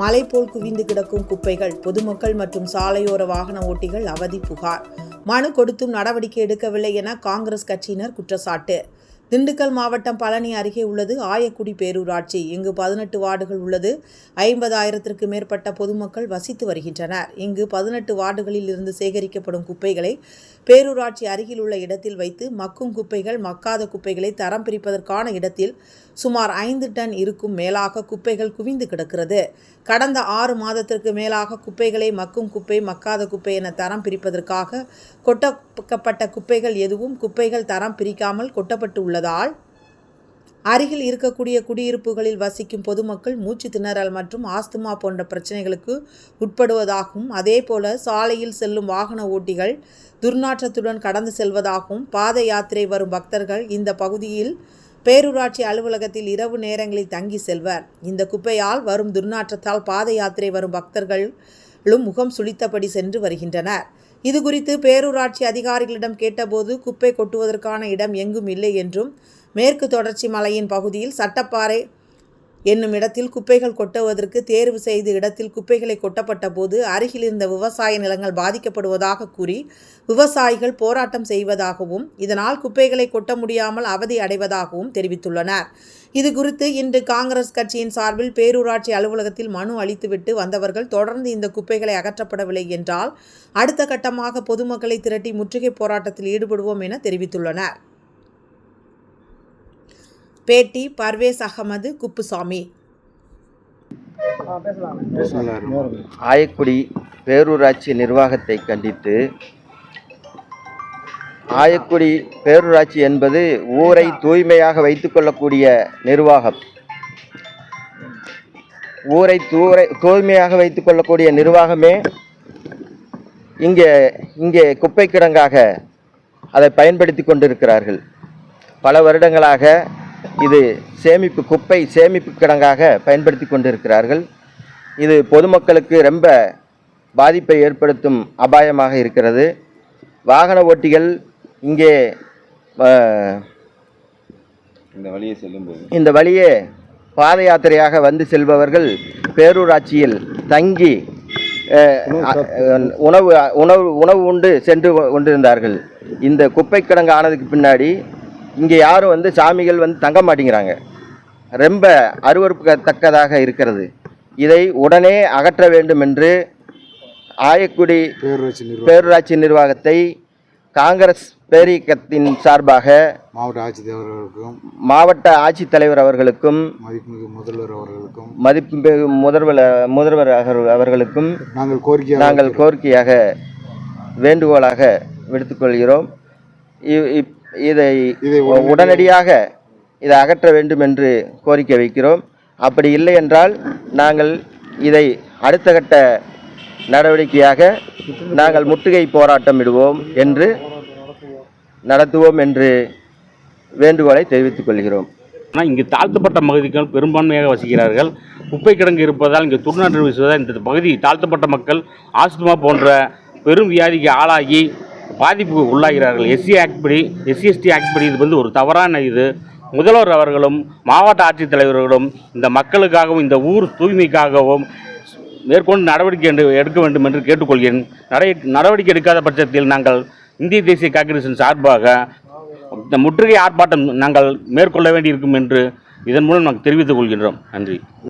மலை போல் குவிந்து கிடக்கும் குப்பைகள் பொதுமக்கள் மற்றும் சாலையோர வாகன ஓட்டிகள் அவதி புகார். மனு கொடுத்தும் நடவடிக்கை எடுக்கவில்லை என காங்கிரஸ் கட்சியினர் குற்றச்சாட்டு. திண்டுக்கல் மாவட்டம் பழனி அருகே உள்ளது. ஆயக்குடி பேரூராட்சி. இங்கு பதினெட்டு வார்டுகள் உள்ளது. ஐம்பதாயிரத்திற்கு மேற்பட்ட பொதுமக்கள் வசித்து வருகின்றனர். இங்கு பதினெட்டு வார்டுகளில் இருந்து சேகரிக்கப்படும் குப்பைகளை பேரூராட்சி அருகில் உள்ள இடத்தில் வைத்து மக்கும் குப்பைகள் மக்காத குப்பைகளை தரம் பிரிப்பதற்கான இடத்தில் சுமார் ஐந்து டன் இருக்கும் மேலாக குப்பைகள் குவிந்து கிடக்கிறது. கடந்த ஆறு மாதத்திற்கு மேலாக குப்பைகளை மக்கும் குப்பை மக்காத குப்பை என தரம் பிரிப்பதற்காக கொட்டப்பட்ட குப்பைகள் எதுவும் குப்பைகள் தரம் பிரிக்காமல் கொட்டப்பட்டு உள்ளதால் அருகில் இருக்கக்கூடிய குடியிருப்புகளில் வசிக்கும் பொதுமக்கள் மூச்சு திணறல் மற்றும் ஆஸ்துமா போன்ற பிரச்சனைகளுக்கு உட்படுவதாகவும் அதேபோல சாலையில் செல்லும் வாகன ஓட்டிகள் துர்நாற்றத்துடன் கடந்து செல்வதாகவும் பாத யாத்திரை வரும் பக்தர்கள் இந்த பகுதியில் பேரூராட்சி அலுவலகத்தில் இரவு நேரங்களில் தங்கி செல்வர். இந்த குப்பையால் வரும் துர்நாற்றத்தால் பாத யாத்திரை வரும் பக்தர்களும் முகம் சுளித்தபடி சென்று வருகின்றனர். இது குறித்து பேரூராட்சி அதிகாரிகளிடம் கேட்டபோது குப்பை கொட்டுவதற்கான இடம் எங்கும் இல்லை என்றும் மேற்கு தொடர்ச்சி மலையின் பகுதியில் சட்டப்பாறை என்னும் இடத்தில் குப்பைகள் கொட்டுவதற்கு தேர்வு செய்து இடத்தில் குப்பைகளை கொட்டப்பட்ட போது அருகில் இருந்த விவசாய நிலங்கள் பாதிக்கப்படுவதாக கூறி விவசாயிகள் போராட்டம் செய்வதாகவும் இதனால் குப்பைகளை கொட்ட முடியாமல் அவதி அடைவதாகவும் தெரிவித்துள்ளனர். இது குறித்து இன்று காங்கிரஸ் கட்சியின் சார்பில் பேரூராட்சி அலுவலகத்தில் மனு அளித்துவிட்டு வந்தவர்கள் தொடர்ந்து இந்த குப்பைகளை அகற்றப்படவில்லை என்றால் அடுத்த கட்டமாக பொதுமக்களை திரட்டி முற்றுகை போராட்டத்தில் ஈடுபடுவோம் என தெரிவித்துள்ளனர். பேட்டி பர்வேஸ் அகமது குப்புசாமி. ஆயக்குடி பேரூராட்சி நிர்வாகத்தை கண்டித்து ஆயக்குடி பேரூராட்சி என்பது ஊரை தூய்மையாக வைத்துக்கொள்ளக்கூடிய நிர்வாகம். ஊரை தூரை தூய்மையாக வைத்துக்கொள்ளக்கூடிய நிர்வாகமே இங்கே இங்கே குப்பை கிடங்காக அதை பயன்படுத்தி கொண்டிருக்கிறார்கள். பல வருடங்களாக இது சேமிப்பு குப்பை சேமிப்பு கிடங்காக பயன்படுத்தி கொண்டிருக்கிறார்கள். இது பொதுமக்களுக்கு ரொம்ப பாதிப்பை ஏற்படுத்தும் அபாயமாக இருக்கிறது. வாகன ஓட்டிகள் இங்கே இந்த வழியை செல்லும்போது. இந்த வழியே பாத யாத்திரையாக வந்து செல்பவர்கள் பேரூராட்சியில் தங்கி உணவு உணவு உணவு உண்டு சென்று கொண்டிருந்தார்கள். இந்த குப்பை கிடங்கு ஆனதுக்கு பின்னாடி இங்கே யாரும் வந்து சாமிகள் வந்து தங்க மாட்டேங்கிறாங்க. ரொம்ப அருவருப்புத்தக்கதாக இருக்கிறது. இதை உடனே அகற்ற வேண்டும் என்று ஆயக்குடி பேரூராட்சி நிர்வாகத்தை காங்கிரஸ் பேரியக்கத்தின் சார்பாக மாவட்ட ஆட்சித்தலைவர்களுக்கும் மாவட்ட ஆட்சித்தலைவர் அவர்களுக்கும் மதிப்புமிகு முதல்வர் அவர்களுக்கும் மதிப்பு முதல்வர் முதல்வர் அவர்- அவர்களுக்கும் நாங்கள் கோரிக்கை நாங்கள் கோரிக்கையாக வேண்டுகோளாக விடுத்துக்கொள்கிறோம் இப்- இதை இதை உடனடியாக இதை அகற்ற வேண்டும் என்று கோரிக்கை வைக்கிறோம். அப்படி இல்லை என்றால் நாங்கள் இதை அடுத்த கட்ட நடவடிக்கையாக நாங்கள் முற்றுகை போராட்டம் இடுவோம் என்று நடத்துவோம் என்று வேண்டுகோளை தெரிவித்துக் கொள்கிறோம். ஆனால் இங்கு தாழ்த்தப்பட்ட பகுதிகள் பெரும்பான்மையாக வசிக்கிறார்கள். குப்பை கிடங்கு இருப்பதால் இங்கு துர்நாற்று வீசுவதால் இந்த பகுதி தாழ்த்தப்பட்ட மக்கள் ஆஸ்துமா போன்ற பெரும் வியாதிக்கு ஆளாகி பாதிப்புக்கு உள்ளாகிறார்கள். எஸ்சி ஆக்ட் படி எஸ்சி எஸ்டி ஆக்ட் படி இது வந்து ஒரு தவறான இது. முதல்வர் அவர்களும் மாவட்ட ஆட்சித்தலைவர்களும் இந்த மக்களுக்காகவும் இந்த ஊர் தூய்மைக்காகவும் மேற்கொண்டு நடவடிக்கை எடுக்க வேண்டும் என்று கேட்டுக்கொள்கிறேன். நடை நடவடிக்கை எடுக்காத பட்சத்தில் நாங்கள் இந்திய தேசிய காங்கிரசின் சார்பாக இந்த முற்றுகை ஆர்ப்பாட்டம் நாங்கள் மேற்கொள்ள வேண்டியிருக்கும் என்று இதன் மூலம் நாங்கள் தெரிவித்துக் கொள்கின்றோம். நன்றி.